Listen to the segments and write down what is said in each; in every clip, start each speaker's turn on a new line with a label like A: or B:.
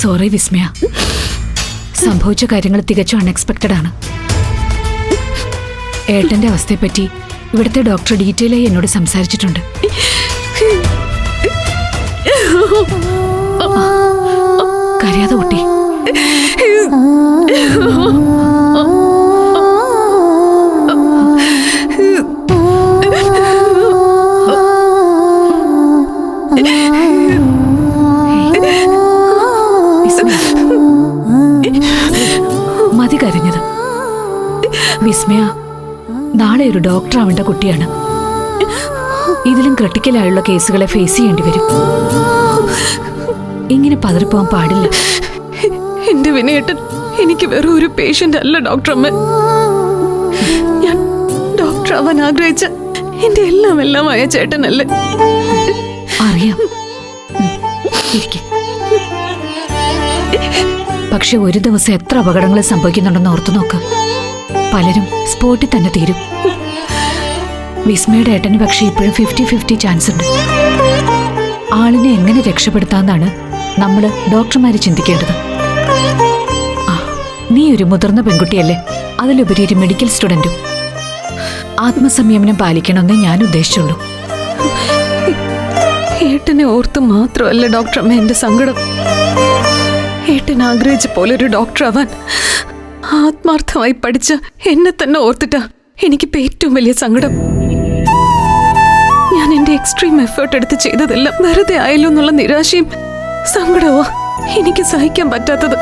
A: Sorry വിസ്മയ. സംഭവിച്ച കാര്യങ്ങൾ തികച്ചും അൺഎക്സ്പെക്റ്റഡ് ആണ്. ഏട്ടന്റെ അവസ്ഥയെപ്പറ്റി ഇവിടുത്തെ ഡോക്ടർ ഡീറ്റെയിൽ ആയി എന്നോട് സംസാരിച്ചിട്ടുണ്ട്. മതി കരഞ്ഞത്. വിസ്മയ നാളെ ഒരു ഡോക്ടർ ആവേണ്ട കുട്ടിയാണ്. ഇതിലും ക്രിട്ടിക്കലായുള്ള കേസുകളെ ഫേസ് ചെയ്യേണ്ടി വരും. ഇങ്ങനെ പതറിപ്പോവാൻ പാടില്ല.
B: എന്റെ വിനയേട്ടൻ എനിക്ക് വെറും ഒരു പേഷ്യന്റ് അല്ല ഡോക്ടർ അമ്മ ഞാൻ ഡോക്ടർ ആവാൻ ആഗ്രഹിച്ച എന്റെ എല്ലാം എല്ലാം എല്ലാമായ ചേട്ടനല്ലേ.
A: അറിയാം. ഇരിക്ക്. പക്ഷെ ഒരു ദിവസം എത്ര അപകടങ്ങൾ സംഭവിക്കുന്നുണ്ടെന്ന് ഓർത്തു നോക്ക്. പലരും സ്പോട്ടിൽ തന്നെ തീരും. വിസ്മയുടെ ഏട്ടന് പക്ഷെ ഇപ്പോഴും ഫിഫ്റ്റി ഫിഫ്റ്റി ചാൻസ് ഉണ്ട്. ആളിനെ എങ്ങനെ രക്ഷപ്പെടുത്താന്നാണ് നമ്മൾ ഡോക്ടർമാര് ചിന്തിക്കേണ്ടത്. നീ ഒരു മുതിർന്ന പെൺകുട്ടിയല്ലേ. അതിലുപരി ഒരു മെഡിക്കൽ സ്റ്റുഡന്റും ആത്മസംയമനം പാലിക്കണമെന്നേ ഞാൻ ഉദ്ദേശിച്ചുള്ളൂ.
B: ഏട്ടനെ ഓർത്ത് മാത്രമല്ല ഡോക്ടർ അമ്മ എന്റെ സങ്കടം. ഏട്ടൻ ആഗ്രഹിച്ച പോലെ ഒരു ഡോക്ടർ ആവാൻ ആത്മാർത്ഥമായി പഠിച്ച എന്നെ തന്നെ ഓർത്തിട്ടാ എനിക്കിപ്പോ ഏറ്റവും വലിയ സങ്കടം. ഞാൻ എന്റെ എക്സ്ട്രീം എഫേർട്ട് എടുത്ത് ചെയ്തതെല്ലാം വെറുതെ ആയല്ലോ എന്നുള്ള നിരാശയും സങ്കടമോ എനിക്ക് സഹിക്കാൻ പറ്റാത്തത്.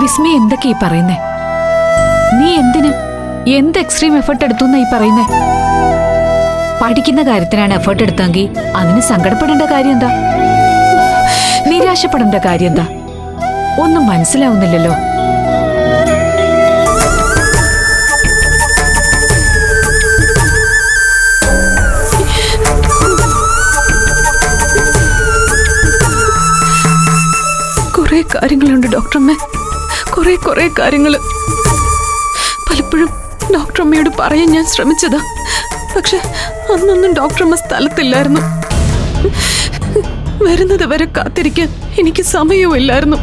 A: വിസ്മയ എന്തൊക്കെ ഈ പറയുന്നേ? നീ എന്തിന് എന്ത് എക്സ്ട്രീം എഫേർട്ട് എടുത്തു ഈ പറയുന്നേ? പഠിക്കുന്ന കാര്യത്തിനാണ് എഫേർട്ട് എടുത്തെങ്കിൽ അതിന് സങ്കടപ്പെടേണ്ട കാര്യം എന്താ? നിരാശപ്പെടേണ്ട കാര്യം എന്താ? ഒന്നും മനസ്സിലാവുന്നില്ലല്ലോ.
B: കുറെ കാര്യങ്ങളുണ്ട് ഡോക്ടറമ്മ. കുറെ കുറെ കാര്യങ്ങൾ പലപ്പോഴും ഡോക്ടറമ്മയോട് പറയാൻ ഞാൻ ശ്രമിച്ചതാ. പക്ഷെ അന്നൊന്നും ഡോക്ടറമ്മ സ്ഥലത്തില്ലായിരുന്നു. വരുന്നത് വരെ കാത്തിരിക്കാൻ എനിക്ക് സമയവുമില്ലായിരുന്നു.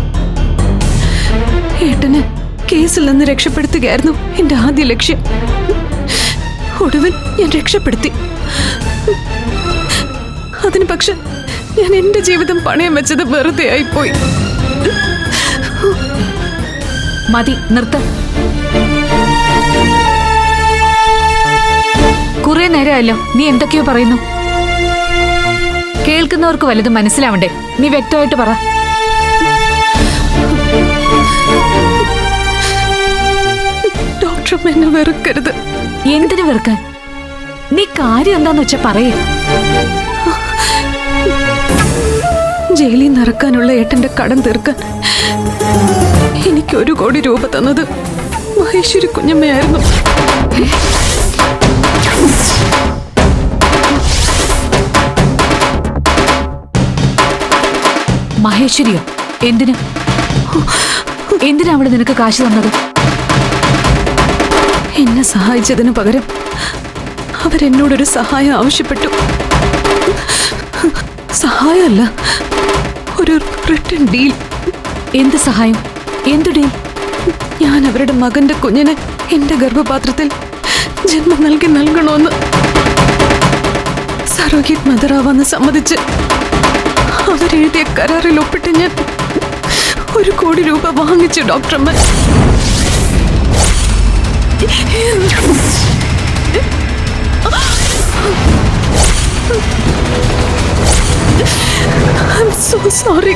B: ഏട്ടന് കേസിൽ നിന്ന് രക്ഷപ്പെടുത്തുകയായിരുന്നു എന്റെ ആദ്യ ലക്ഷ്യം. ഒടുവിൽ ഞാൻ രക്ഷപ്പെടുത്തി. അതിന് പക്ഷെ ഞാൻ എന്റെ ജീവിതം പണയം വെച്ചത് വെറുതെ ആയിപ്പോയി.
A: മതി നിർത്ത. കുറെ നേരമല്ലോ നീ എന്തൊക്കെയോ പറയുന്നു. കേൾക്കുന്നവർക്ക് വലുത് മനസ്സിലാവണ്ടേ? നീ വ്യക്തമായിട്ട് പറ.
B: ഡോക്ടർ എന്നെ വെറുക്കരുത്.
A: എന്തിനു വെറുക്കാൻ നീ കാര്യം എന്താന്ന് വെച്ചാ പറയേ.
B: ജയിലിൽ നിറക്കാനുള്ള ഏട്ടന്റെ കടം തീർക്കാൻ എനിക്ക് ഒരു കോടി രൂപ തന്നത് മഹേശ്വരി കുഞ്ഞമ്മയായിരുന്നു.
A: മഹേശ്വരിയോ? എന്തിന്? എന്തിനാ അവിടെ നിനക്ക് കാശ് തന്നത്?
B: എന്നെ സഹായിച്ചതിന് പകരം അവരെന്നോടൊരു സഹായം ആവശ്യപ്പെട്ടു. സഹായമല്ല ഒരു റിട്ടേൺ ഡീൽ
A: എന്ത് സഹായം? എന്തു ഡീൽ
B: ഞാൻ അവരുടെ മകന്റെ കുഞ്ഞിനെ എന്റെ ഗർഭപാത്രത്തിൽ ജന്മം നൽകി നൽകണമെന്ന് സറോഗേറ്റ് മദറാവാന്ന് സമ്മതിച്ച് അവരെഴുതിയ കരാറിൽ ഒപ്പിട്ട് ഞാൻ ഒരു കോടി രൂപ വാങ്ങിച്ചു ഡോക്ടറമ്മ I'm so sorry.